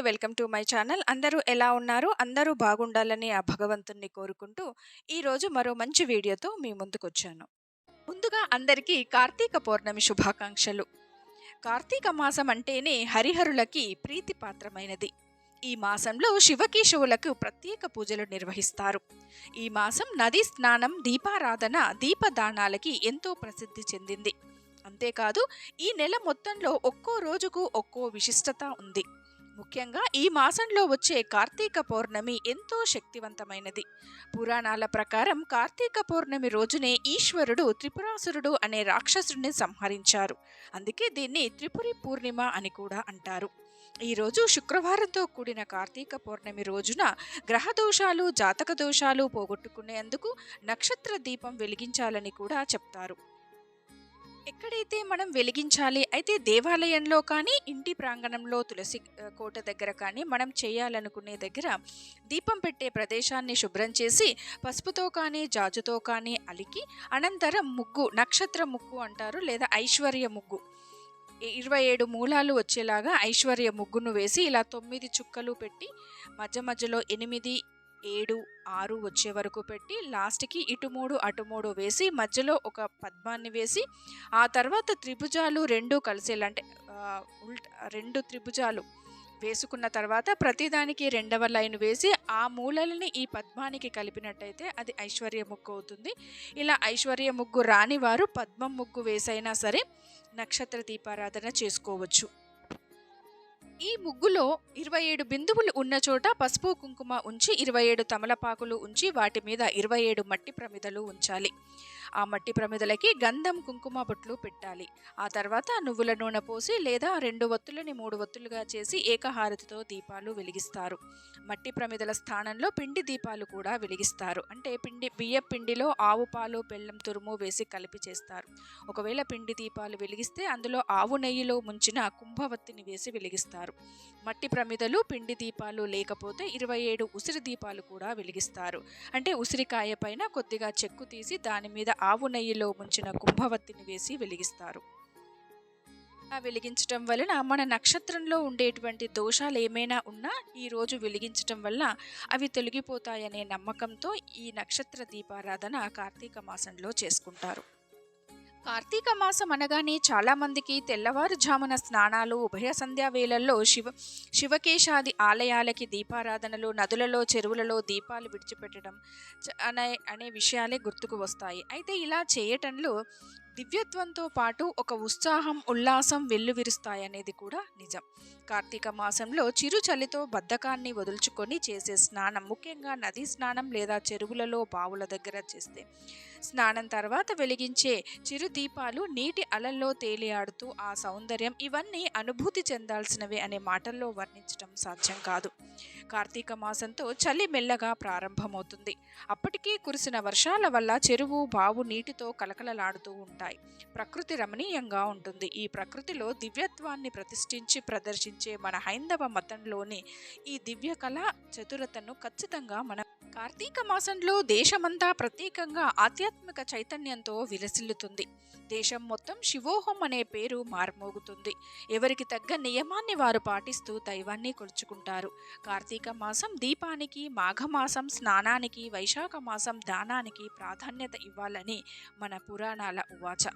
Welcome to my channel. అందరూ ఎలా ఉన్నారు? అందరూ బాగుండాలని ఆ భగవంతుణ్ణి కోరుకుంటూ, ఈరోజు మరో మంచి వీడియోతో మీ ముందుకొచ్చాను. ముందుగా అందరికీ కార్తీక పౌర్ణమి శుభాకాంక్షలు. కార్తీక మాసం అంటేనే హరిహరులకి ప్రీతిపాత్రమైనది. ఈ మాసంలో శివకేశవులకు ప్రత్యేక పూజలు నిర్వహిస్తారు. ఈ మాసం నదీ స్నానం, దీపారాధన, దీపదానాలకి ఎంతో ప్రసిద్ధి చెందింది. అంతేకాదు ఈ నెల మొత్తంలో ఒక్కో రోజుకు ఒక్కో విశిష్టత ఉంది. ముఖ్యంగా ఈ మాసంలో వచ్చే కార్తీక పౌర్ణమి ఎంతో శక్తివంతమైనది. పురాణాల ప్రకారం కార్తీక పౌర్ణమి రోజునే ఈశ్వరుడు త్రిపురాసురుడు అనే రాక్షసుడిని సంహరించారు. అందుకే దీన్ని త్రిపురి పూర్ణిమ అని కూడా అంటారు. ఈరోజు శుక్రవారంతో కూడిన కార్తీక పౌర్ణమి రోజున గ్రహ దోషాలు, జాతక దోషాలు పోగొట్టుకునేందుకు నక్షత్ర దీపం వెలిగించాలని కూడా చెప్తారు. ఎక్కడైతే మనం వెలిగించాలి అయితే దేవాలయంలో కానీ, ఇంటి ప్రాంగణంలో తులసి కోట దగ్గర కానీ మనం చేయాలనుకునే దగ్గర దీపం పెట్టే ప్రదేశాన్ని శుభ్రం చేసి పసుపుతో కానీ, జాజుతో కానీ అలికి అనంతరం ముగ్గు నక్షత్ర ముగ్గు అంటారు లేదా ఐశ్వర్య ముగ్గు. ఇరవై ఏడు మూలాలు వచ్చేలాగా ఐశ్వర్య ముగ్గును వేసి ఇలా తొమ్మిది చుక్కలు పెట్టి మధ్య మధ్యలో ఎనిమిది 7, 6 వచ్చే వరకు పెట్టి లాస్ట్‌కి ఇటు మూడు అటు మూడు వేసి మధ్యలో ఒక పద్మాన్ని వేసి ఆ తర్వాత త్రిభుజాలు రెండు కలిసేలా అంటే రెండు త్రిభుజాలు వేసుకున్న తర్వాత ప్రతిదానికి రెండవ లైన్ వేసి ఆ మూలలని ఈ పద్మానికి కలిపినట్టయితే అది ఐశ్వర్య ముగ్గు అవుతుంది. ఇలా ఐశ్వర్య ముగ్గు రాని వారు పద్మం ముగ్గు వేసైనా సరే నక్షత్ర దీపారాధన చేసుకోవచ్చు. ఈ ముగ్గులో 27 బిందువులు ఉన్న చోట పసుపు, కుంకుమ ఉంచి 27 తమలపాకులు ఉంచి వాటి మీద 27 మట్టి ప్రమిదలు ఉంచాలి. ఆ మట్టి ప్రమిదలకి గంధం, కుంకుమ బొట్లు పెట్టాలి. ఆ తర్వాత నువ్వుల నూనె పోసి లేదా 2 వత్తులని 3 వత్తులుగా చేసి ఏకహారతితో దీపాలు వెలిగిస్తారు. మట్టి ప్రమిదల స్థానంలో పిండి దీపాలు కూడా వెలిగిస్తారు. అంటే పిండి బియ్య పిండిలో ఆవు పాలు, బెల్లం తురుము వేసి కలిపి చేస్తారు. ఒకవేళ పిండి దీపాలు వెలిగిస్తే అందులో ఆవు నెయ్యిలో ముంచిన కుంభవత్తిని వేసి వెలిగిస్తారు. మట్టి ప్రమిదలు, పిండి దీపాలు లేకపోతే 27 ఉసిరి దీపాలు కూడా వెలిగిస్తారు. అంటే ఉసిరికాయ పైన కొద్దిగా చెక్కు తీసి దాని మీద ఆవు నెయ్యిలో ముంచిన కుంభవత్తిని వేసి వెలిగిస్తారు. ఆ వెలిగించటం వలన మన నక్షత్రంలో ఉండేటువంటి దోషాలు ఏమైనా ఉన్నా ఈరోజు వెలిగించటం వల్ల అవి తొలగిపోతాయనే నమ్మకంతో ఈ నక్షత్ర దీపారాధన కార్తీక మాసంలో చేసుకుంటారు. కార్తీక మాసం అనగానే చాలామందికి తెల్లవారుజామున స్నానాలు, ఉభయ సంధ్యా వేళల్లో శివ శివకేశాది ఆలయాలకి దీపారాధనలు, నదులలో, చెరువులలో దీపాలు విడిచిపెట్టడం అనే అనే విషయాలే గుర్తుకు వస్తాయి. అయితే ఇలా చేయటంలో దివ్యత్వంతో పాటు ఒక ఉత్సాహం, ఉల్లాసం వెల్లువిరుస్తాయనేది కూడా నిజం. కార్తీక మాసంలో చిరు చలితో బద్ధకాన్ని వదులుచుకొని చేసే స్నానం ముఖ్యంగా నదీ స్నానం లేదా చెరువులలో, బావుల దగ్గర చేస్తే స్నానం తర్వాత వెలిగించే చిరు దీపాలు నీటి అలల్లో తేలియాడుతూ ఆ సౌందర్యం ఇవన్నీ అనుభూతి చెందాల్సినవే అనే మాటల్లో వర్ణించటం సాధ్యం కాదు. కార్తీక మాసంతో చలి మెల్లగా ప్రారంభమవుతుంది. అప్పటికీ కురిసిన వర్షాల వల్ల చెరువు, బావు నీటితో కలకలలాడుతూ ఉంటాయి. ప్రకృతి రమణీయంగా ఉంటుంది. ఈ ప్రకృతిలో దివ్యత్వాన్ని ప్రతిష్ఠించి ప్రదర్శించే మన హైందవ మతంలోని ఈ దివ్య కళా చతురతను ఖచ్చితంగా మనం కార్తీక మాసంలో దేశమంతా ప్రత్యేకంగా ఆధ్యాత్మిక చైతన్యంతో విలసిల్లుతుంది. దేశం మొత్తం శివోహం అనే పేరు మార్మోగుతుంది. ఎవరికి తగ్గ నియమాన్ని వారు పాటిస్తూ దైవాన్ని కొలుచుకుంటారు. కార్తీక మాసం దీపానికి, మాఘమాసం స్నానానికి, వైశాఖ మాసం దానానికి ప్రాధాన్యత ఇవ్వాలని మన పురాణాల ఉవాచ.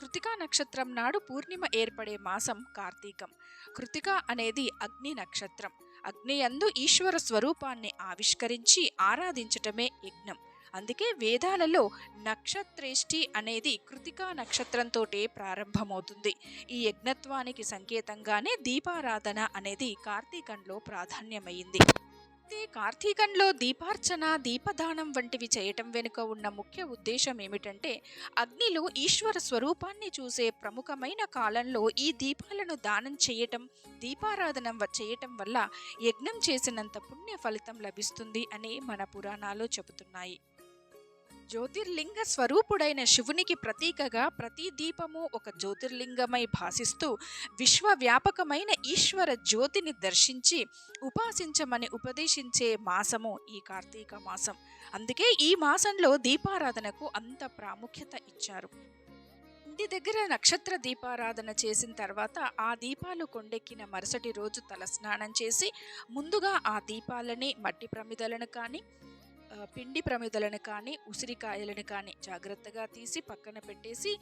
కృతికా నక్షత్రం నాడు పూర్ణిమ ఏర్పడే మాసం కార్తీకం. కృతిక అనేది అగ్ని నక్షత్రం. అగ్ని యందు ఈశ్వర స్వరూపాన్ని ఆవిష్కరించి ఆరాధించటమే యజ్ఞం. అందుకే వేదాలలో నక్షత్రేష్ఠి అనేది కృతికా నక్షత్రంతోటే ప్రారంభమవుతుంది. ఈ యజ్ఞత్వానికి సంకేతంగానే దీపారాధన అనేది కార్తీకంలో ప్రాధాన్యమైంది అయితే కార్తీకంలో దీపార్చన, దీపదానం వంటివి చేయటం వెనుక ఉన్న ముఖ్య ఉద్దేశం ఏమిటంటే అగ్నిలో ఈశ్వర స్వరూపాన్ని చూసే ప్రముఖమైన కాలంలో ఈ దీపాలను దానం చేయటం, దీపారాధన చేయటం వల్ల యజ్ఞం చేసినంత పుణ్య ఫలితం లభిస్తుంది అని మన పురాణాలు చెబుతున్నాయి. జ్యోతిర్లింగ స్వరూపుడైన శివునికి ప్రతీకగా ప్రతి దీపము ఒక జ్యోతిర్లింగమై భాసిస్తూ విశ్వవ్యాపకమైన ఈశ్వర జ్యోతిని దర్శించి ఉపాసించమని ఉపదేశించే మాసము ఈ కార్తీక మాసం. అందుకే ఈ మాసంలో దీపారాధనకు అంత ప్రాముఖ్యత ఇచ్చారు. ఇంటి దగ్గర నక్షత్ర దీపారాధన చేసిన తర్వాత ఆ దీపాలు కొండెక్కిన మరుసటి రోజు తలస్నానం చేసి ముందుగా ఆ దీపాలని మట్టి ప్రమిదలను కానీ పిండి ప్రమిదలను కానీ ఉసిరికాయలను కానీ జాగ్రత్తగా తీసి పక్కన పెట్టేసి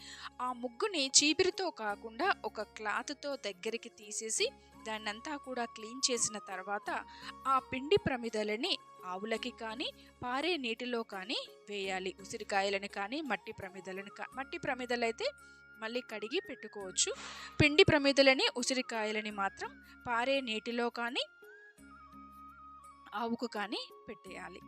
ఆ ముగ్గుని చీపిరితో కాకుండా ఒక క్లాత్తో దగ్గరికి తీసేసి దాన్నంతా కూడా క్లీన్ చేసిన తర్వాత ఆ పిండి ప్రమిదలని ఆవులకి కానీ పారే నీటిలో కానీ వేయాలి. ఉసిరికాయలను కానీ మట్టి ప్రమిదలను కా మట్టి ప్రమిదలైతే మళ్ళీ కడిగి పెట్టుకోవచ్చు. పిండి ప్రమిదలని ఉసిరికాయలని మాత్రం పారే నీటిలో కానీ ఆవుకు కానీ పెట్టేయాలి.